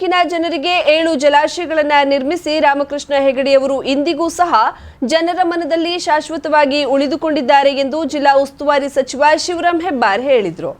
ತಾಲೂಕಿನ ಜನರಿಗೆ ಏಳು ಜಲಾಶಯಗಳನ್ನು ನಿರ್ಮಿಸಿ ರಾಮಕೃಷ್ಣ ಹೆಗಡೆಯವರು ಇಂದಿಗೂ ಸಹ ಜನರ ಮನದಲ್ಲಿ ಶಾಶ್ವತವಾಗಿ ಉಳಿದುಕೊಂಡಿದ್ದಾರೆ ಎಂದು ಜಿಲ್ಲಾ ಉಸ್ತುವಾರಿ ಸಚಿವ ಶಿವರಾಮ್ ಹೆಬ್ಬಾರ್ ಹೇಳಿದರು.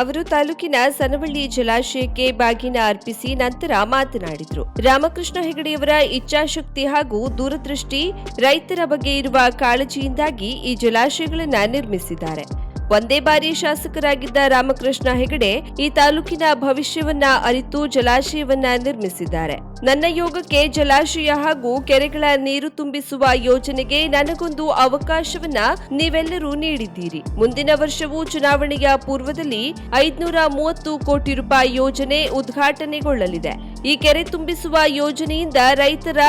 ಅವರು ತಾಲೂಕಿನ ಸನವಳ್ಳಿ ಜಲಾಶಯಕ್ಕೆ ಬಾಗಿನ ಅರ್ಪಿಸಿ ನಂತರ ಮಾತನಾಡಿದರು. ರಾಮಕೃಷ್ಣ ಹೆಗಡೆಯವರ ಇಚ್ಛಾಶಕ್ತಿ ಹಾಗೂ ದೂರದೃಷ್ಟಿ ರೈತರ ಬಗ್ಗೆ ಇರುವ ಕಾಳಜಿಯಿಂದಾಗಿ ಈ ಜಲಾಶಯಗಳನ್ನು ನಿರ್ಮಿಸಿದ್ದಾರೆ. ಒಂದೇ ಬಾರಿ ಶಾಸಕರಾಗಿದ್ದ ರಾಮಕೃಷ್ಣ ಹೆಗಡೆ ಈ ತಾಲೂಕಿನ ಭವಿಷ್ಯವನ್ನ ಅರಿತು ಜಲಾಶಯವನ್ನ ನಿರ್ಮಿಸಿದ್ದಾರೆ. ನನ್ನ ಯೋಗಕ್ಕೆ ಜಲಾಶಯ ಹಾಗೂ ಕೆರೆಗಳ ನೀರು ತುಂಬಿಸುವ ಯೋಜನೆಗೆ ನನಗೊಂದು ಅವಕಾಶವನ್ನ ನೀವೆಲ್ಲರೂ ನೀಡಿದ್ದೀರಿ. ಮುಂದಿನ ವರ್ಷವೂ ಚುನಾವಣೆಯ ಪೂರ್ವದಲ್ಲಿ ಐದುನೂರ ಮೂವತ್ತು ಕೋಟಿ ರೂಪಾಯಿ ಯೋಜನೆ ಉದ್ಘಾಟನೆಗೊಳ್ಳಲಿದೆ. ಈ ಕೆರೆ ತುಂಬಿಸುವ ಯೋಜನೆಯಿಂದ ರೈತರ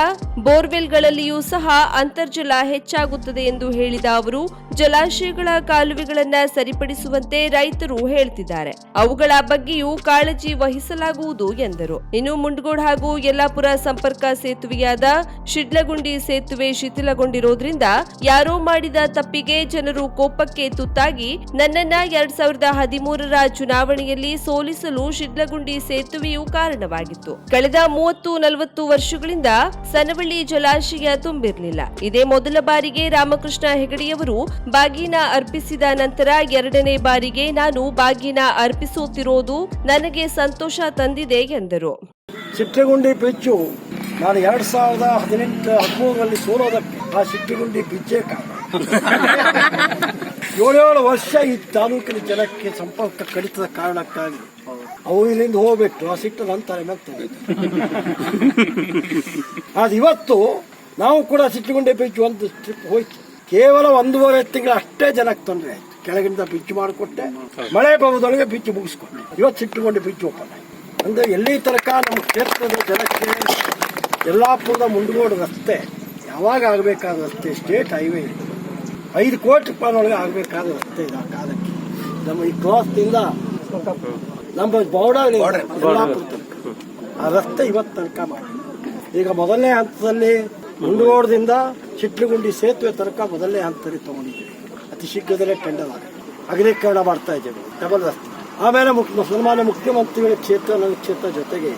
ಬೋರ್ವೆಲ್ಗಳಲ್ಲಿಯೂ ಸಹ ಅಂತರ್ಜಲ ಹೆಚ್ಚಾಗುತ್ತದೆ ಎಂದು ಹೇಳಿದ ಅವರು, ಜಲಾಶಯಗಳ ಕಾಲುವೆಗಳನ್ನು ಸರಿಪಡಿಸುವಂತೆ ರೈತರು ಹೇಳ್ತಿದ್ದಾರೆ. ಅವುಗಳ ಬಗ್ಗೆಯೂ ಕಾಳಜಿ ವಹಿಸಲಾಗುವುದು ಎಂದರು. ಇನ್ನು ಮುಂಡಗೋಡ್ ಹಾಗೂ ಯಲ್ಲಾಪುರ ಸಂಪರ್ಕ ಸೇತುವೆಯಾದ ಶಿಡ್ಲಗುಂಡಿ ಸೇತುವೆ ಶಿಥಿಲಗೊಂಡಿರೋದ್ರಿಂದ ಯಾರೋ ಮಾಡಿದ ತಪ್ಪಿಗೆ ಜನರು ಕೋಪಕ್ಕೆ ತುತ್ತಾಗಿ ನನ್ನನ್ನ ಎರಡ್ ಸಾವಿರದ ಹದಿಮೂರರ ಚುನಾವಣೆಯಲ್ಲಿ ಸೋಲಿಸಲು ಶಿಡ್ಲಗುಂಡಿ ಸೇತುವೆಯೂ ಕಾರಣವಾಗಿತ್ತು. ಕಳೆದ ಮೂವತ್ತು ನಲವತ್ತು ವರ್ಷಗಳಿಂದ ಸನವಳ್ಳಿ ಜಲಾಶಯ ತುಂಬಿರಲಿಲ್ಲ. ಇದೇ ಮೊದಲ ಬಾರಿಗೆ ರಾಮಕೃಷ್ಣ ಹೆಗಡೆಯವರು ಬಾಗಿನ ಅರ್ಪಿಸಿದ ನಂತರ ಎರಡನೇ ಬಾರಿಗೆ ನಾನು ಬಾಗಿನ ಅರ್ಪಿಸುತ್ತಿರೋದು ನನಗೆ ಸಂತೋಷ ತಂದಿದೆ ಎಂದರು. ನಾನು ಎರಡ್ ಸಾವಿರದ ಹದಿನೆಂಟು, ಹದಿಮೂರರಲ್ಲಿ ಸೋಲೋದಕ್ಕೆ ಆ ಸಿಟ್ಟಿಗುಂಡಿ ಬಿಜ್ಜೆ ಕಾರಣ. ಏಳೇಳು ವರ್ಷ ಈ ತಾಲೂಕಿನ ಜನಕ್ಕೆ ಸಂಪರ್ಕ ಕಡಿತದ ಕಾರಣಕ್ಕಾಗಿ ಅವು ಇಲ್ಲಿಂದ ಹೋಗ್ಬಿಟ್ಟು ಆ ಸಿಟ್ಟು ನಂತರ ಮತ್ತೆ ಅದು ಇವತ್ತು ನಾವು ಕೂಡ ಸಿಟ್ಟಿಗುಂಡಿ ಬ್ರಿಡ್ಜ್ ಒಂದು ಟ್ರಿಪ್ ಹೋಯ್ತು. ಕೇವಲ ಒಂದೂವರೆ ತಿಂಗಳು ಅಷ್ಟೇ ಜನಕ್ಕೆ ತೊಂದರೆ ಆಯ್ತು. ಕೆಳಗಿಂದ ಬಿಚ್ಚು ಮಾಡಿಕೊಟ್ಟೆ. ಮಳೆ ಬರೋದೊಳಗೆ ಬಿಚ್ಚು ಮುಗಿಸ್ಕೊಂಡೆ. ಇವತ್ತು ಚಿಟ್ಟಗುಂಡಿ ಬಿಚ್ಚು ಓಪನ್ ಆಯ್ತು. ಅಂದ್ರೆ ಎಲ್ಲಿ ತನಕ ನಮ್ಮ ಕ್ಷೇತ್ರದ ಜನಕ್ಕೆ ಯಲ್ಲಾಪುರದ ಮುಂಡಗೋಡ ರಸ್ತೆ ಯಾವಾಗ ಆಗಬೇಕಾದ ರಸ್ತೆ? State highway. ಇದೆ ಐದು ಕೋಟಿ ರೂಪಾಯಿನೊಳಗೆ ಆಗಬೇಕಾದ ರಸ್ತೆ ಇದು ಆ ಕಾಲಕ್ಕೆ. ನಮ್ಮ ಈ ಕ್ರಾಸ್ನಿಂದ ನಮ್ಮ ಬೌಡ ಯಲ್ಲಾಪುರ ತನಕ ಆ ರಸ್ತೆ ಇವತ್ತು ತನಕ ಮಾಡಿ ಈಗ ಮೊದಲನೇ ಹಂತದಲ್ಲಿ ಮುಂಡಗೋಡದಿಂದ ಚಿಟ್ಲಗುಂಡಿ ಸೇತುವೆ ತನಕ ಮೊದಲನೇ ಹಂತದಲ್ಲಿ ತಗೊಂಡಿದ್ದೀವಿ. ಅತಿ ಶೀಘ್ರದಲ್ಲೇ ಟೆಂಡರ್ ಆಗುತ್ತೆ. ಅಗಲೀಕರಣ ಮಾಡ್ತಾ ಇದ್ದೇವೆ. ಡಬಲ್ ರಸ್ತೆ. ಆಮೇಲೆ ಮುಖ್ಯ ಮುಸಲ್ಮಾನ ಮುಖ್ಯಮಂತ್ರಿಗಳ ಕ್ಷೇತ್ರ ನನ್ನ ಕ್ಷೇತ್ರ ಜೊತೆಗೆ.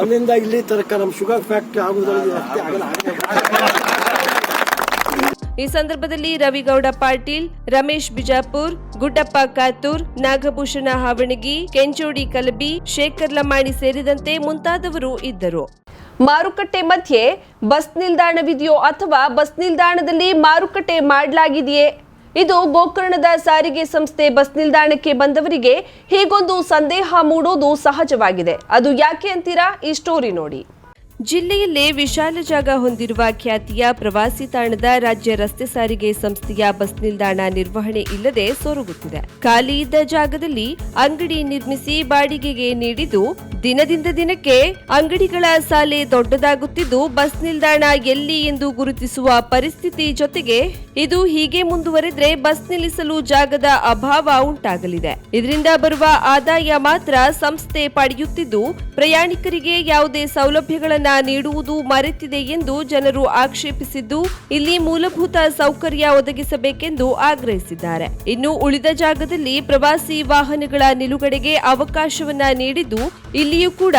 ಅಲ್ಲಿಂದ ಇಲ್ಲಿ ತನಕ ನಮ್ಮ ಶುಗರ್ ಫ್ಯಾಕ್ಟ್ರಿ ಆಗುವುದರಲ್ಲಿ ರಸ್ತೆ ಆಗಲ್ಲ. ಈ ಸಂದರ್ಭದಲ್ಲಿ ರವಿಗೌಡ ಪಾಟೀಲ್ ರಮೇಶ್ ಬಿಜಾಪುರ್ ಗುಡ್ಡಪ್ಪ ಕಾತೂರ್ ನಾಗಭೂಷಣ ಹಾವಣಗಿ ಕೆಂಚೋಡಿ ಕಲಬಿ ಶೇಖರ್ ಲಮಾಣಿ ಸೇರಿದಂತೆ ಮುಂತಾದವರು ಇದ್ದರು. ಮಾರುಕಟ್ಟೆ ಮಧ್ಯೆ ಬಸ್ ನಿಲ್ದಾಣವಿದೆಯೋ ಅಥವಾ ಬಸ್ ನಿಲ್ದಾಣದಲ್ಲಿ ಮಾರುಕಟ್ಟೆ ಮಾಡಲಾಗಿದೆಯೇ? ಇದು ಗೋಕರ್ಣದ ಸಾರಿಗೆ ಸಂಸ್ಥೆ ಬಸ್ ನಿಲ್ದಾಣಕ್ಕೆ ಬಂದವರಿಗೆ ಹೀಗೊಂದು ಸಂದೇಹ ಮೂಡೋದು ಸಹಜವಾಗಿದೆ. ಅದು ಯಾಕೆ ಅಂತೀರಾ? ಈ ಸ್ಟೋರಿ ನೋಡಿ. ಜಿಲ್ಲೆಯಲ್ಲೇ ವಿಶಾಲ ಜಾಗ ಹೊಂದಿರುವ ಖ್ಯಾತಿಯ ಪ್ರವಾಸಿ ತಾಣದ ರಾಜ್ಯ ರಸ್ತೆ ಸಾರಿಗೆ ಸಂಸ್ಥೆಯ ಬಸ್ ನಿಲ್ದಾಣ ನಿರ್ವಹಣೆ ಇಲ್ಲದೆ ಸೊರಗುತ್ತಿದೆ. ಖಾಲಿ ಇದ್ದ ಜಾಗದಲ್ಲಿ ಅಂಗಡಿ ನಿರ್ಮಿಸಿ ಬಾಡಿಗೆಗೆ ನೀಡಿದ್ದು, ದಿನದಿಂದ ದಿನಕ್ಕೆ ಅಂಗಡಿಗಳ ಸಾಲೆ ದೊಡ್ಡದಾಗುತ್ತಿದ್ದು, ಬಸ್ ನಿಲ್ದಾಣ ಎಲ್ಲಿ ಎಂದು ಗುರುತಿಸುವ ಪರಿಸ್ಥಿತಿ ಜೊತೆಗೆ ಇದು ಹೀಗೆ ಮುಂದುವರೆದ್ರೆ ಬಸ್ ನಿಲ್ಲಿಸಲು ಜಾಗದ ಅಭಾವ ಉಂಟಾಗಲಿದೆ. ಇದರಿಂದ ಬರುವ ಆದಾಯ ಮಾತ್ರ ಸಂಸ್ಥೆ ಪಡೆಯುತ್ತಿದ್ದು, ಪ್ರಯಾಣಿಕರಿಗೆ ಯಾವುದೇ ಸೌಲಭ್ಯಗಳನ್ನ ನೀಡುವುದು ಮರೆತಿದೆ ಎಂದು ಜನರು ಆಕ್ಷೇಪಿಸಿದ್ದು, ಇಲ್ಲಿ ಮೂಲಭೂತ ಸೌಕರ್ಯ ಒದಗಿಸಬೇಕೆಂದು ಆಗ್ರಹಿಸಿದ್ದಾರೆ. ಇನ್ನು ಉಳಿದ ಜಾಗದಲ್ಲಿ ಪ್ರವಾಸಿ ವಾಹನಗಳ ನಿಲುಗಡೆಗೆ ಅವಕಾಶವನ್ನ ನೀಡಿದ್ದು, ಇಲ್ಲಿಯೂ ಕೂಡ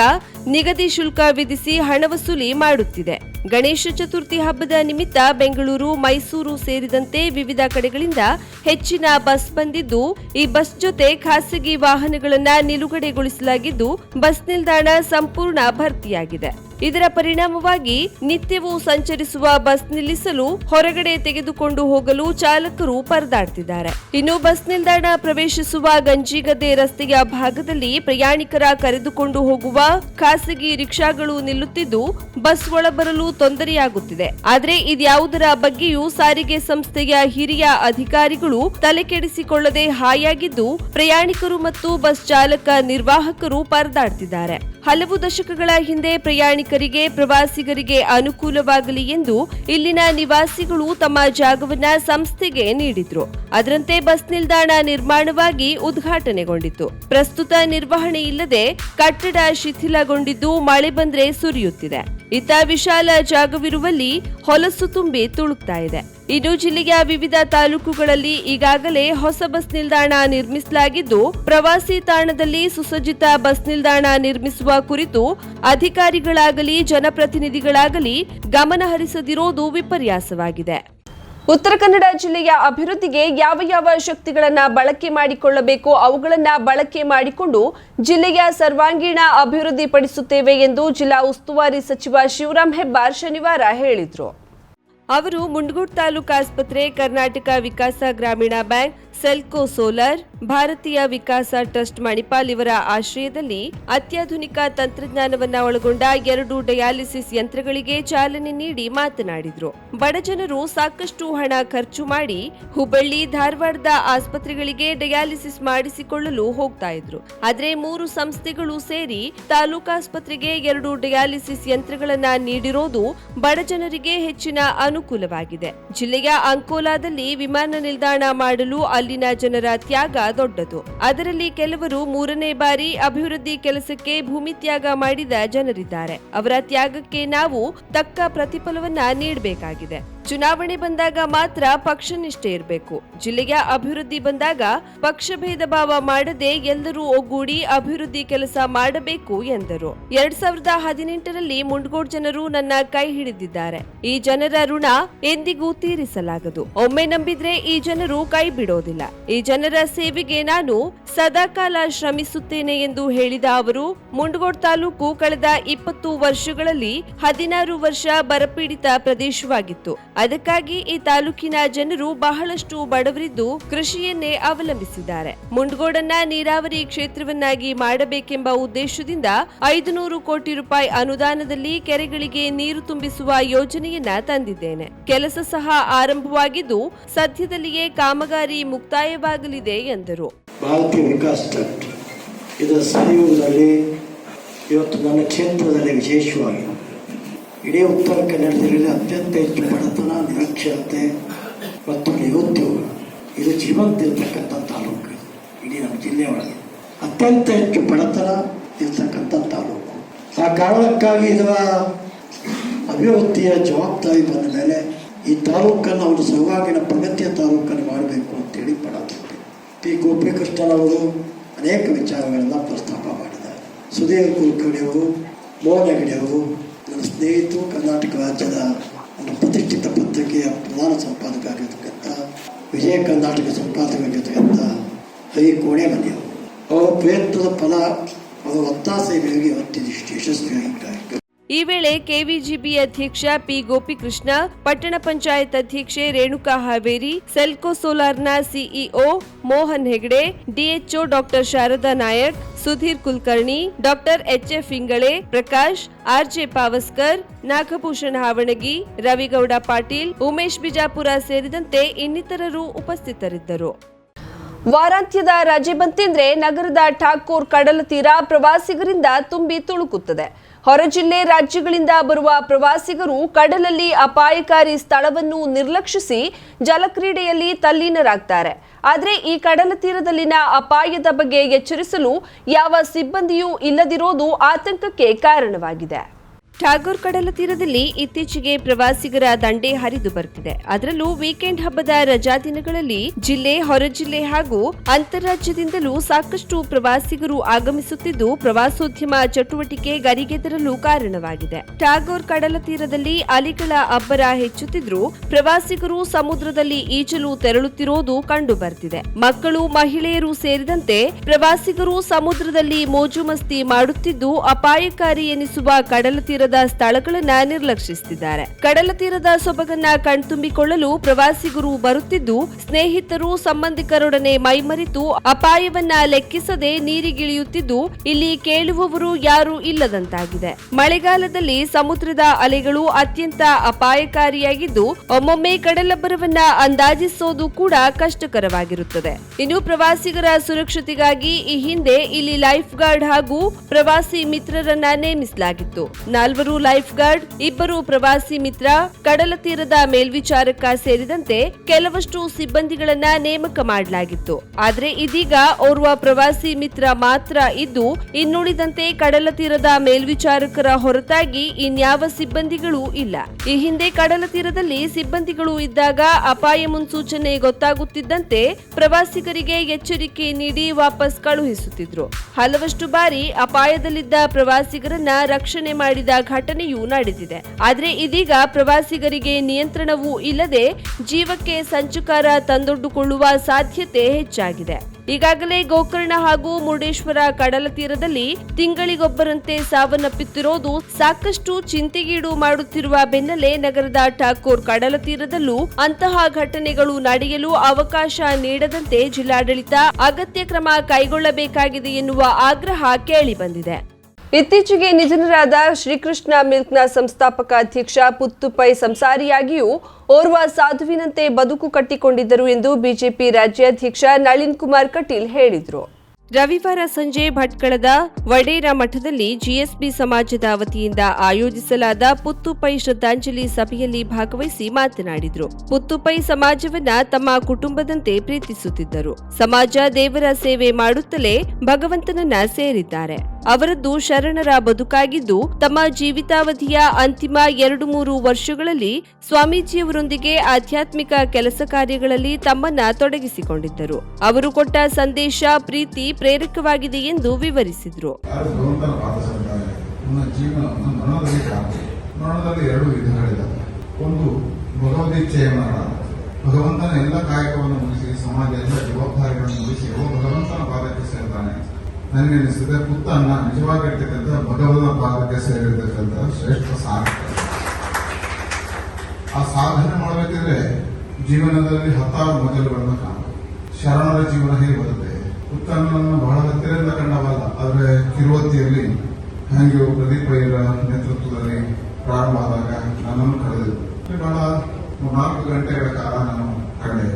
ನಿಗದಿ ಶುಲ್ಕ ವಿಧಿಸಿ ಹಣ ವಸೂಲಿ ಮಾಡುತ್ತಿದೆ. ಗಣೇಶ ಚತುರ್ಥಿ ಹಬ್ಬದ ನಿಮಿತ್ತ ಬೆಂಗಳೂರು, ಮೈಸೂರು ಸೇರಿದಂತೆ ವಿವಿಧ ಕಡೆಗಳಿಂದ ಹೆಚ್ಚಿನ ಬಸ್ ಬಂದಿದ್ದು, ಈ ಬಸ್ ಜೊತೆ ಖಾಸಗಿ ವಾಹನಗಳನ್ನ ನಿಲುಗಡೆಗೊಳಿಸಲಾಗಿದ್ದು, ಬಸ್ ನಿಲ್ದಾಣ ಸಂಪೂರ್ಣ ಭರ್ತಿಯಾಗಿದೆ. ಇದರ ಪರಿಣಾಮವಾಗಿ ನಿತ್ಯವೂ ಸಂಚರಿಸುವ ಬಸ್ ನಿಲ್ಲಿಸಲು ಹೊರಗಡೆ ತೆಗೆದುಕೊಂಡು ಹೋಗಲು ಚಾಲಕರು ಪರದಾಡ್ತಿದ್ದಾರೆ. ಇನ್ನು ಬಸ್ ನಿಲ್ದಾಣ ಪ್ರವೇಶಿಸುವ ಗಂಜಿಗದ್ದೆ ರಸ್ತೆಯ ಭಾಗದಲ್ಲಿ ಪ್ರಯಾಣಿಕರ ಕರೆದುಕೊಂಡು ಹೋಗುವ ಖಾಸಗಿ ರಿಕ್ಷಾಗಳು ನಿಲ್ಲುತ್ತಿದ್ದು, ಬಸ್ ಒಳಬರಲು ತೊಂದರೆಯಾಗುತ್ತಿದೆ. ಆದರೆ ಇದ್ಯಾವುದರ ಬಗ್ಗೆಯೂ ಸಾರಿಗೆ ಸಂಸ್ಥೆಯ ಹಿರಿಯ ಅಧಿಕಾರಿಗಳು ತಲೆಕೆಡಿಸಿಕೊಳ್ಳದೆ ಹಾಯಾಗಿದ್ದು, ಪ್ರಯಾಣಿಕರು ಮತ್ತು ಬಸ್ ಚಾಲಕ ನಿರ್ವಾಹಕರು ಪರದಾಡ್ತಿದ್ದಾರೆ. ಹಲವು ದಶಕಗಳ ಹಿಂದೆ ಪ್ರಯಾಣಿಕರಿಗೆ, ಪ್ರವಾಸಿಗರಿಗೆ ಅನುಕೂಲವಾಗಲಿ ಎಂದು ಇಲ್ಲಿನ ನಿವಾಸಿಗಳು ತಮ್ಮ ಜಾಗವನ್ನ ಸಂಸ್ಥೆಗೆ ನೀಡಿದ್ರು. ಅದರಂತೆ ಬಸ್ ನಿಲ್ದಾಣ ನಿರ್ಮಾಣವಾಗಿ ಉದ್ಘಾಟನೆಗೊಂಡಿತು ಪ್ರಸ್ತುತ ನಿರ್ವಹಣೆ ಇಲ್ಲದೆ ಕಟ್ಟಡ ಶಿಥಿಲಗೊಂಡಿದ್ದು ಮಳೆ ಬಂದ್ರೆ ಸುರಿಯುತ್ತಿದೆ. ಇತ್ತ ವಿಶಾಲ ಜಾಗವಿರುವಲ್ಲಿ ಹೊಲಸು ತುಂಬಿ ತುಳುಕ್ತಾ ಇದೆ. ಇನ್ನು ಜಿಲ್ಲೆಯ ವಿವಿಧ ತಾಲೂಕುಗಳಲ್ಲಿ ಈಗಾಗಲೇ ಹೊಸ ಬಸ್ ನಿಲ್ದಾಣ ನಿರ್ಮಿಸಲಾಗಿದ್ದು, ಪ್ರವಾಸಿ ತಾಣದಲ್ಲಿ ಸುಸಜ್ಜಿತ ಬಸ್ ನಿಲ್ದಾಣ ನಿರ್ಮಿಸುವ ಕುರಿತು ಅಧಿಕಾರಿಗಳಾಗಲಿ, ಜನಪ್ರತಿನಿಧಿಗಳಾಗಲಿ ಗಮನ ಹರಿಸದಿರೋದು ವಿಪರ್ಯಾಸವಾಗಿದೆ. ಉತ್ತರ ಕನ್ನಡ ಜಿಲ್ಲೆಯ ಅಭಿವೃದ್ಧಿಗೆ ಯಾವ ಯಾವ ಶಕ್ತಿಗಳನ್ನ ಬಳಕೆ ಮಾಡಿಕೊಳ್ಳಬೇಕು, ಅವುಗಳನ್ನ ಬಳಕೆ ಮಾಡಿಕೊಂಡು ಜಿಲ್ಲೆಯ ಸರ್ವಾಂಗೀಣ ಅಭಿವೃದ್ಧಿಪಡಿಸುತ್ತೇವೆ ಎಂದು ಜಿಲ್ಲಾ ಉಸ್ತುವಾರಿ ಸಚಿವ ಶಿವರಾಂ ಹೆಬ್ಬಾರ್ ಶನಿವಾರ ಹೇಳಿದರು. ಅವರು ಮುಂಡಗೋಡ್ ತಾಲೂಕು ಆಸ್ಪತ್ರೆ ಕರ್ನಾಟಕ ವಿಕಾಸ ಗ್ರಾಮೀಣ ಬ್ಯಾಂಕ್ ಸೆಲ್ಕೋ ಸೋಲಾರ್ ಭಾರತೀಯ ವಿಕಾಸ ಟ್ರಸ್ಟ್ ಮಣಿಪಾಲ್ ಇವರ ಆಶ್ರಯದಲ್ಲಿ ಅತ್ಯಾಧುನಿಕ ತಂತ್ರಜ್ಞಾನವನ್ನ ಒಳಗೊಂಡ ಎರಡು ಡಯಾಲಿಸಿಸ್ ಯಂತ್ರಗಳಿಗೆ ಚಾಲನೆ ನೀಡಿ ಮಾತನಾಡಿದರು. ಬಡಜನರು ಸಾಕಷ್ಟು ಹಣ ಖರ್ಚು ಮಾಡಿ ಹುಬ್ಬಳ್ಳಿ, ಧಾರವಾಡದ ಆಸ್ಪತ್ರೆಗಳಿಗೆ ಡಯಾಲಿಸಿಸ್ ಮಾಡಿಸಿಕೊಳ್ಳಲು ಹೋಗ್ತಾ ಇದ್ರು. ಆದರೆ ಮೂರು ಸಂಸ್ಥೆಗಳು ಸೇರಿ ತಾಲೂಕಾಸ್ಪತ್ರೆಗೆ ಎರಡು ಡಯಾಲಿಸಿಸ್ ಯಂತ್ರಗಳನ್ನ ನೀಡಿರೋದು ಬಡಜನರಿಗೆ ಹೆಚ್ಚಿನ ಅನುಕೂಲವಾಗಿದೆ. ಜಿಲ್ಲೆಯ ಅಂಕೋಲಾದಲ್ಲಿ ವಿಮಾನ ನಿಲ್ದಾಣ ಮಾಡಲು ಅಲ್ಲಿನ ಜನರ ತ್ಯಾಗ ದೊಡ್ಡದು. ಅದರಲ್ಲಿ ಕೆಲವರು ಮೂರನೇ ಬಾರಿ ಅಭಿವೃದ್ಧಿ ಕೆಲಸಕ್ಕೆ ಭೂಮಿ ತ್ಯಾಗ ಮಾಡಿದ ಜನರಿದ್ದಾರೆ. ಅವರ ತ್ಯಾಗಕ್ಕೆ ನಾವು ತಕ್ಕ ಪ್ರತಿಫಲವನ್ನ ನೀಡಬೇಕಾಗಿದೆ. ಚುನಾವಣೆ ಬಂದಾಗ ಮಾತ್ರ ಪಕ್ಷ ನಿಷ್ಠೆ ಇರಬೇಕು. ಜಿಲ್ಲೆಯ ಅಭಿವೃದ್ಧಿ ಬಂದಾಗ ಪಕ್ಷ ಭೇದ ಭಾವ ಮಾಡದೆ ಎಲ್ಲರೂ ಒಗ್ಗೂಡಿ ಅಭಿವೃದ್ಧಿ ಕೆಲಸ ಮಾಡಬೇಕು ಎಂದರು. ಎರಡ್ ಸಾವಿರದ ಹದಿನೆಂಟರಲ್ಲಿ ಮುಂಡ್ಗೋಡ್ ಜನರು ನನ್ನ ಕೈ ಹಿಡಿದಿದ್ದಾರೆ. ಈ ಜನರ ಋಣ ಎಂದಿಗೂ ತೀರಿಸಲಾಗದು. ಒಮ್ಮೆ ನಂಬಿದ್ರೆ ಈ ಜನರು ಕೈ ಬಿಡೋದಿಲ್ಲ. ಈ ಜನರ ಸೇವೆಗೆ ನಾನು ಸದಾಕಾಲ ಶ್ರಮಿಸುತ್ತೇನೆ ಎಂದು ಹೇಳಿದ ಅವರು, ಮುಂಡ್ಗೋಡ್ ತಾಲೂಕು ಕಳೆದ ಇಪ್ಪತ್ತು ವರ್ಷಗಳಲ್ಲಿ ಹದಿನಾರು ವರ್ಷ ಬರಪೀಡಿತ ಪ್ರದೇಶವಾಗಿತ್ತು. ಅದಕ್ಕಾಗಿ ಈ ತಾಲೂಕಿನ ಜನರು ಬಹಳಷ್ಟು ಬಡವರಿದ್ದು ಕೃಷಿಯನ್ನೇ ಅವಲಂಬಿಸಿದ್ದಾರೆ. ಮುಂಡಗೋಡನ್ನ ನೀರಾವರಿ ಕ್ಷೇತ್ರವನ್ನಾಗಿ ಮಾಡಬೇಕೆಂಬ ಉದ್ದೇಶದಿಂದ ಐದು ನೂರು ಕೋಟಿ ರೂಪಾಯಿ ಅನುದಾನದಲ್ಲಿ ಕೆರೆಗಳಿಗೆ ನೀರು ತುಂಬಿಸುವ ಯೋಜನೆಯನ್ನ ತಂದಿದ್ದೇನೆ. ಕೆಲಸ ಸಹ ಆರಂಭವಾಗಿದ್ದು ಸದ್ಯದಲ್ಲಿಯೇ ಕಾಮಗಾರಿ ಮುಕ್ತಾಯವಾಗಲಿದೆ ಎಂದರು. ಇದರ ಸಹಯೋಗದಲ್ಲಿ ಇವತ್ತು ನನ್ನ ಕ್ಷೇತ್ರದಲ್ಲಿ ವಿಶೇಷವಾಗಿ ಇಡೀ ಉತ್ತರ ಕನ್ನಡ ಜಿಲ್ಲೆಯಲ್ಲಿ ಅತ್ಯಂತ ಹೆಚ್ಚು ಬಡತನ, ನಿರಕ್ಷರತೆ ಮತ್ತು ನಿರುದ್ಯೋಗ, ಇದು ಜೀವಂತ ಇರ್ತಕ್ಕಂಥ ತಾಲೂಕು. ಇಡೀ ನಮ್ಮ ಜಿಲ್ಲೆಯೊಳಗೆ. ಅತ್ಯಂತ ಹೆಚ್ಚು ಬಡತನ ಇರ್ತಕ್ಕಂಥ ತಾಲೂಕು. ಆ ಕಾರಣಕ್ಕಾಗಿ ಇದರ ಅಭಿವೃದ್ಧಿಯ ಜವಾಬ್ದಾರಿ ಬಂದ ಮೇಲೆ ಈ ತಾಲೂಕನ್ನು ಅವರು ಸರ್ವಾಗಿನ ಪ್ರಗತಿಯ ತಾಲೂಕನ್ನು ಮಾಡಬೇಕು ಅಂತೇಳಿ ಪಡಾತಿದ್ದೆ ಪಿ. ಗೋಪಿಕೃಷ್ಣನವರು ಅನೇಕ ವಿಚಾರಗಳನ್ನ ಪ್ರಸ್ತಾಪ ಮಾಡಿದ್ದಾರೆ. ಸುಧೀರ್ ಕುಲಕರ್ಣಿಯವರು ಮೋಹನ್ ಹೆಗಡೆ ಅವರು ನನ್ನ ಸ್ನೇಹಿತರು ಕರ್ನಾಟಕ ರಾಜ್ಯದ ಒಂದು ಪ್ರತಿಷ್ಠಿತ ಪತ್ರಿಕೆಯ ಪ್ರಧಾನ ಸಂಪಾದಕ ಆಗಿರ್ತಕ್ಕಂಥ ವಿಜಯ ಕರ್ನಾಟಕ ಹೈ ಕೋಣೆ ಬಂದಿದೆ ಅವರ. ಪ್ರಯತ್ನದ ಫಲ, ಅವರ ಒತ್ತಾಸೆ ಮೇರೆಗೆ ಇವತ್ತಿದಿಷ್ಟು ಯಶಸ್ವಿಯಾಗಿದ್ದಾರೆ. ಈ ವೇಳೆ ಕೆವಿಜಿಬಿ ಅಧ್ಯಕ್ಷ ಪಿ ಗೋಪಿಕೃಷ್ಣ, ಪಟ್ಟಣ ಪಂಚಾಯತ್ ಅಧ್ಯಕ್ಷೆ Renuka Haveri, Selco ಸೋಲಾರ್ನ CEO Mohan Hegde, DHO doctor Sharada Nayak, Sudhir Kulkarni, doctor HF Ingale, Prakash, RJ Pawaskar, Nagabhushan Havanagi, Ravigowda Patil, Umesh Bijapur ಸೇರಿದಂತೆ ಇನ್ನಿತರರು ಉಪಸ್ಥಿತರಿದ್ದರು. ವಾರಾಂತ್ಯದ ರಜೆ ಬಂತೆಂದ್ರೆ ನಗರದ ಠಾಕೂರ್ ಕಡಲ ತೀರ ಪ್ರವಾಸಿಗರಿಂದ ತುಂಬಿ ತುಳುಕುತ್ತದೆ. ಹೊರ ಜಿಲ್ಲೆ ರಾಜ್ಯಗಳಿಂದ ಬರುವ ಪ್ರವಾಸಿಗರು ಕಡಲಲ್ಲಿ ಅಪಾಯಕಾರಿ ಸ್ಥಳವನ್ನು ನಿರ್ಲಕ್ಷಿಸಿ ಜಲಕ್ರೀಡೆಯಲ್ಲಿ ತಲ್ಲೀನರಾಗ್ತಾರೆ. ಆದರೆ ಈ ಕಡಲ ತೀರದಲ್ಲಿನ ಅಪಾಯದ ಬಗ್ಗೆ ಎಚ್ಚರಿಸಲು ಯಾವ ಸಿಬ್ಬಂದಿಯೂ ಇಲ್ಲದಿರೋದು ಆತಂಕಕ್ಕೆ ಕಾರಣವಾಗಿದೆ. ಠಾಗೂರ್ ಕಡಲ ತೀರದಲ್ಲಿ ಇತ್ತೀಚೆಗೆ ಪ್ರವಾಸಿಗರ ದಂಡೆ ಹರಿದು ಬರುತ್ತಿದೆ ಅದರಲ್ಲೂ ವೀಕೆಂಡ್ ಹಬ್ಬದ ರಜಾ ದಿನಗಳಲ್ಲಿ ಜಿಲ್ಲೆ, ಹೊರ ಜಿಲ್ಲೆ ಹಾಗೂ ಅಂತಾರಾಜ್ಯದಿಂದಲೂ ಸಾಕಷ್ಟು ಪ್ರವಾಸಿಗರು ಆಗಮಿಸುತ್ತಿದ್ದು, ಪ್ರವಾಸೋದ್ಯಮ ಚಟುವಟಿಕೆ ಗರಿಗೆದರಲು ಕಾರಣವಾಗಿದೆ. ಠಾಗೂರ್ ಕಡಲ ತೀರದಲ್ಲಿ ಅಲಿಗಳ ಅಬ್ಬರ ಹೆಚ್ಚುತ್ತಿದ್ರೂ ಪ್ರವಾಸಿಗರು ಸಮುದ್ರದಲ್ಲಿ ಈಜಲು ತೆರಳುತ್ತಿರೋದು ಕಂಡು ಬರ್ತಿದೆ ಮಕ್ಕಳು, ಮಹಿಳೆಯರು ಸೇರಿದಂತೆ ಪ್ರವಾಸಿಗರು ಸಮುದ್ರದಲ್ಲಿ ಮೋಜು ಮಸ್ತಿ ಮಾಡುತ್ತಿದ್ದು, ಅಪಾಯಕಾರಿ ಎನಿಸುವ ಕಡಲ ತೀರದ ಸ್ಥಳಗಳನ್ನ ನಿರ್ಲಕ್ಷಿಸುತ್ತಿದ್ದಾರೆ. ಕಡಲ ತೀರದ ಸೊಬಗನ್ನ ಕಣ್ತುಂಬಿಕೊಳ್ಳಲು ಪ್ರವಾಸಿಗರು ಬರುತ್ತಿದ್ದು, ಸ್ನೇಹಿತರು ಸಂಬಂಧಿಕರೊಡನೆ ಮೈಮರಿತು ಅಪಾಯವನ್ನ ಲೆಕ್ಕಿಸದೆ ನೀರಿಗಿಳಿಯುತ್ತಿದ್ದು, ಇಲ್ಲಿ ಕೇಳುವವರು ಯಾರೂ ಇಲ್ಲದಂತಾಗಿದೆ. ಮಳೆಗಾಲದಲ್ಲಿ ಸಮುದ್ರದ ಅಲೆಗಳು ಅತ್ಯಂತ ಅಪಾಯಕಾರಿಯಾಗಿದ್ದು, ಒಮ್ಮೊಮ್ಮೆ ಕಡಲಬ್ಬರವನ್ನ ಅಂದಾಜಿಸೋದು ಕೂಡ ಕಷ್ಟಕರವಾಗಿರುತ್ತದೆ. ಇನ್ನು ಪ್ರವಾಸಿಗರ ಸುರಕ್ಷತೆಗಾಗಿ ಈ ಹಿಂದೆ ಇಲ್ಲಿ ಲೈಫ್ ಗಾರ್ಡ್ ಹಾಗೂ ಪ್ರವಾಸಿ ಮಿತ್ರರನ್ನ ನೇಮಿಸಲಾಗಿತ್ತು. ನಾಲ್ವರು ನಲವರು ಲೈಫ್ ಗಾರ್ಡ್ ಇಬ್ಬರು ಪ್ರವಾಸಿ ಮಿತ್ರ, ಕಡಲ ತೀರದ ಮೇಲ್ವಿಚಾರಕ ಸೇರಿದಂತೆ ಕೆಲವಷ್ಟು ಸಿಬ್ಬಂದಿಗಳನ್ನ ನೇಮಕ ಮಾಡಲಾಗಿತ್ತು. ಆದ್ರೆ ಇದೀಗ ಓರ್ವ ಪ್ರವಾಸಿ ಮಿತ್ರ ಮಾತ್ರ ಇದ್ದು, ಇನ್ನುಳಿದಂತೆ ಕಡಲ ತೀರದ ಮೇಲ್ವಿಚಾರಕರ ಹೊರತಾಗಿ ಇನ್ಯಾವ ಸಿಬ್ಬಂದಿಗಳು ಇಲ್ಲ. ಈ ಹಿಂದೆ ಕಡಲ ತೀರದಲ್ಲಿ ಸಿಬ್ಬಂದಿಗಳು ಇದ್ದಾಗ ಅಪಾಯ ಮುನ್ಸೂಚನೆ ಗೊತ್ತಾಗುತ್ತಿದ್ದಂತೆ ಪ್ರವಾಸಿಗರಿಗೆ ಎಚ್ಚರಿಕೆ ನೀಡಿ ವಾಪಸ್ ಕಳುಹಿಸುತ್ತಿದ್ರು. ಹಲವಷ್ಟು ಬಾರಿ ಅಪಾಯದಲ್ಲಿದ್ದ ಪ್ರವಾಸಿಗರನ್ನ ರಕ್ಷಣೆ ಮಾಡಿದ ಘಟನೆಯೂ ನಡೆದಿದೆ. ಆದರೆ ಇದೀಗ ಪ್ರವಾಸಿಗರಿಗೆ ನಿಯಂತ್ರಣವೂ ಇಲ್ಲದೆ ಜೀವಕ್ಕೆ ಸಂಚುಕಾರ ತಂದೊಡ್ಡುಕೊಳ್ಳುವ ಸಾಧ್ಯತೆ ಹೆಚ್ಚಾಗಿದೆ. ಈಗಾಗಲೇ ಗೋಕರ್ಣ ಹಾಗೂ ಮುರುಡೇಶ್ವರ ಕಡಲ ತೀರದಲ್ಲಿ ತಿಂಗಳಿಗೊಬ್ಬರಂತೆ ಸಾವನ್ನಪ್ಪುತ್ತಿರೋದು ಸಾಕಷ್ಟು ಚಿಂತೆಗೀಡು ಮಾಡುತ್ತಿರುವ ಬೆನ್ನಲ್ಲೇ ನಗರದ ಠಾಕೂರ್ ಕಡಲ ತೀರದಲ್ಲೂ ಅಂತಹ ಘಟನೆಗಳು ನಡೆಯಲು ಅವಕಾಶ ನೀಡದಂತೆ ಜಿಲ್ಲಾಡಳಿತ ಅಗತ್ಯ ಕ್ರಮ ಕೈಗೊಳ್ಳಬೇಕಾಗಿದೆ ಎನ್ನುವ ಆಗ್ರಹ ಕೇಳಿಬಂದಿದೆ. ಇತ್ತೀಚೆಗೆ ನಿಧನರಾದ ಶ್ರೀಕೃಷ್ಣ ಮಿಲ್ಕ್ನ ಸಂಸ್ಥಾಪಕ ಅಧ್ಯಕ್ಷ ಪುತ್ತುಪೈ ಸಂಸಾರಿಯಾಗಿಯೂ ಓರ್ವ ಸಾಧುವಿನಂತೆ ಬದುಕು ಕಟ್ಟಿಕೊಂಡಿದ್ದರು ಎಂದು ಬಿಜೆಪಿ ರಾಜ್ಯಾಧ್ಯಕ್ಷ ನಳಿನ್ ಕುಮಾರ್ ಕಟೀಲ್ ಹೇಳಿದರು. ರವಿವಾರ ಸಂಜೆ ಭಟ್ಕಳದ ವಡೇರ ಮಠದಲ್ಲಿ ಜಿಎಸ್ಬಿ ಸಮಾಜದ ವತಿಯಿಂದ ಆಯೋಜಿಸಲಾದ ಪುತ್ತುಪೈ ಶ್ರದ್ಧಾಂಜಲಿ ಸಭೆಯಲ್ಲಿ ಭಾಗವಹಿಸಿ ಮಾತನಾಡಿದರು. ಪುತ್ತುಪೈ ಸಮಾಜವನ್ನ ತಮ್ಮ ಕುಟುಂಬದಂತೆ ಪ್ರೀತಿಸುತ್ತಿದ್ದರು. ಸಮಾಜ ದೇವರ ಸೇವೆ ಮಾಡುತ್ತಲೇ ಭಗವಂತನನ್ನ ಸೇರಿದ್ದಾರೆ. ಅವರದ್ದು ಶರಣರ ಬದುಕಾಗಿದ್ದು, ತಮ್ಮ ಜೀವಿತಾವಧಿಯ ಅಂತಿಮ ಎರಡು ಮೂರು ವರ್ಷಗಳಲ್ಲಿ ಸ್ವಾಮೀಜಿಯವರೊಂದಿಗೆ ಆಧ್ಯಾತ್ಮಿಕ ಕೆಲಸ ಕಾರ್ಯಗಳಲ್ಲಿ ತಮ್ಮನ್ನ ತೊಡಗಿಸಿಕೊಂಡಿದ್ದರು. ಅವರು ಕೊಟ್ಟ ಸಂದೇಶ ಪ್ರೀತಿ ಪ್ರೇರಕವಾಗಿದೆ ಎಂದು ವಿವರಿಸಿದರು. ಭಗವಂತನ ಎಲ್ಲ ಕಾಯಕವನ್ನು ಮುಗಿಸಿ ಸಮಾಜ ಎಲ್ಲ ಜವಾಬ್ದಾರಿಗಳನ್ನು ಮುಗಿಸಿ ಭಗವಂತನ ಪಾದಕ್ಕೆ ಸೇರ್ತಾನೆ. ನನಗೆ ಅನಿಸಿದೆ ಪುತ್ತನ್ನ ನಿಜವಾಗಿರ್ತಕ್ಕಂಥ ಭಗವನ ಪಾದಕ್ಕೆ ಸೇರಿರ್ತಕ್ಕಂಥ ಶ್ರೇಷ್ಠ ಸಾಧಕ. ಆ ಸಾಧನೆ ಮಾಡಬೇಕಿದ್ರೆ ಜೀವನದಲ್ಲಿ ಹತ್ತಾರು ಮೊದಲುಗಳನ್ನು ಕಾಣ. ಶರಣರ ಜೀವನ ಹೇಗೆ ಬರುತ್ತೆ. ಪುತ್ತನ್ನ ಬಹಳ ಹತ್ತಿರದಿಂದ ಕಂಡವಲ್ಲ, ಆದರೆ ಕಿರುವತಿಯಲ್ಲಿ ಹಂಗೆ ಪ್ರದೀಪ ಇರ ನೇತೃತ್ವದಲ್ಲಿ ಪ್ರಾರಂಭವಾದಾಗ ನನ್ನನ್ನು ಕಳೆದಿದ್ದೆ ಬಹಳ ನಾಲ್ಕು ಗಂಟೆಗಳ ಕಾಲ ನಾನು ಕಂಡೆ.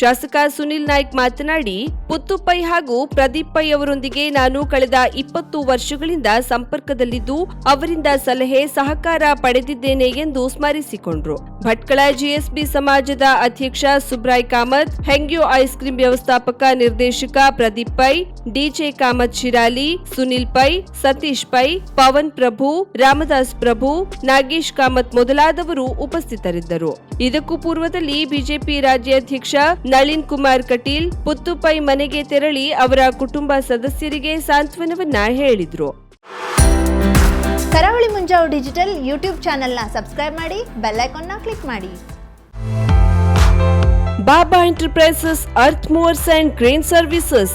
ಶಾಸಕ ಸುನಿಲ್ ನಾಯ್ಕ್ ಮಾತನಾಡಿ ಪುತ್ತುಪೈ ಹಾಗೂ ಪ್ರದೀಪ್ ಪೈ ಅವರೊಂದಿಗೆ ನಾನು ಕಳೆದ ಇಪ್ಪತ್ತು ವರ್ಷಗಳಿಂದ ಸಂಪರ್ಕದಲ್ಲಿದ್ದು, ಅವರಿಂದ ಸಲಹೆ, ಸಹಕಾರ ಪಡೆದಿದ್ದೇನೆ ಎಂದು ಸ್ಮರಿಸಿಕೊಂಡ್ರು. ಭಟ್ಕಳ ಜಿಎಸ್ಬಿ ಸಮಾಜದ ಅಧ್ಯಕ್ಷ ಸುಬ್ರಾಯ್ ಕಾಮತ್, ಹೆಂಗ್ಯೋ ಐಸ್ ಕ್ರೀಂ ವ್ಯವಸ್ಥಾಪಕ ನಿರ್ದೇಶಕ ಪ್ರದೀಪ್ ಪೈ ಡಿಜೆ ಕಾಮತ್ ಶಿರಾಲಿ, ಸುನಿಲ್ ಪೈ, ಸತೀಶ್ ಪೈ, ಪವನ್ ಪ್ರಭು, ರಾಮದಾಸ್ ಪ್ರಭು, ನಾಗೇಶ್ ಕಾಮತ್ ಮೊದಲಾದವರು ಉಪಸ್ಥಿತರಿದ್ದರು. ಇದಕ್ಕೂ ಪೂರ್ವದಲ್ಲಿ ಬಿಜೆಪಿ ರಾಜ್ಯಾಧ್ಯಕ್ಷ ನಳಿನ್ ಕುಮಾರ್ ಕಟೀಲ್ ಪುತ್ತುಪೈ ಮನೆಗೆ ತೆರಳಿ ಅವರ ಕುಟುಂಬ ಸದಸ್ಯರಿಗೆ ಸಾಂತ್ವನವನ್ನ ಹೇಳಿದ್ರು. ಕರಾವಳಿ ಮುಂಜಾವು ಡಿಜಿಟಲ್ ಯೂಟ್ಯೂಬ್ ಚಾನೆಲ್ನ ಸಬ್ಸ್ಕ್ರೈಬ್ ಮಾಡಿ ಬೆಲ್ ಐಕಾನ್ನ ಕ್ಲಿಕ್ ಮಾಡಿ. Baba enterprises earth movers and crane services.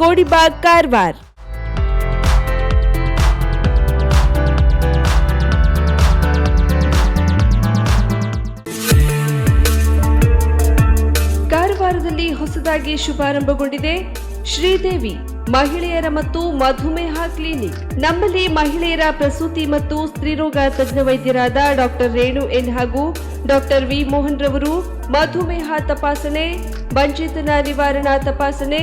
Kodibag Karwar. ಕಾರವಾರದಲ್ಲಿ ಹೊಸದಾಗಿ ಶುಭಾರಂಭಗೊಂಡಿದೆ ಶ್ರೀದೇವಿ, ಮಹಿಳೆಯರ ಮತ್ತು ಮಧುಮೇಹ ಕ್ಲಿನಿಕ್. ನಮ್ಮಲ್ಲಿ ಮಹಿಳೆಯರ ಪ್ರಸೂತಿ ಮತ್ತು ಸ್ತ್ರೀರೋಗ ತಜ್ಞ ವೈದ್ಯರಾದ ಡಾಕ್ಟರ್ ರೇಣು ಎನ್ ಹಾಗೂ ಡಾಕ್ಟರ್ ವಿ ಮೋಹನ್ ರವರು ಮಧುಮೇಹ ತಪಾಸಣೆ, ಬಂಚಿತನ ನಿವಾರಣಾ ತಪಾಸಣೆ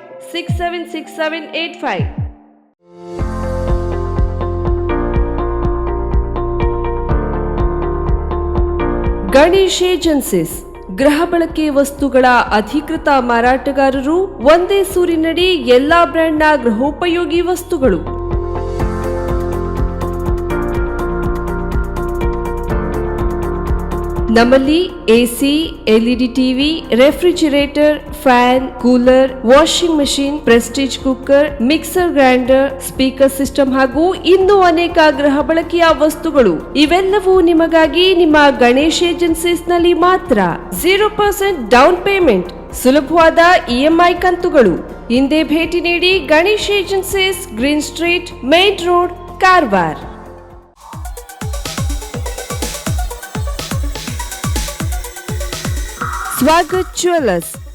six seven five Ganesh agencies, ಗೃಹ ಬಳಕೆ ವಸ್ತುಗಳ ಅಧಿಕೃತ ಮಾರಾಟಗಾರರು ಒಂದೇ ಸೂರಿನಡಿ ಎಲ್ಲಾ ಬ್ರ್ಯಾಂಡ್ನ ಗೃಹೋಪಯೋಗಿ ವಸ್ತುಗಳು. ನಮ್ಮಲ್ಲಿ AC LED TV, refrigerator fan cooler washing machine Prestige cooker mixer grinder speaker system ಹಾಗೂ ಇನ್ನೂ ಅನೇಕ ಗೃಹ ಬಳಕೆಯ ವಸ್ತುಗಳು. ಇವೆಲ್ಲವೂ ನಿಮಗಾಗಿ ನಿಮ್ಮ ಗಣೇಶ್ ಏಜೆನ್ಸೀಸ್ನಲ್ಲಿ ಮಾತ್ರ ಜೀರೋ ಪರ್ಸೆಂಟ್ ಡೌನ್ ಪೇಮೆಂಟ್, ಸುಲಭವಾದ ಇಎಂಐ ಕಂತುಗಳು. ಹಿಂದೆ ಭೇಟಿ ನೀಡಿ Ganesh agencies, green street, main road, Karwar. Swagat jewellers.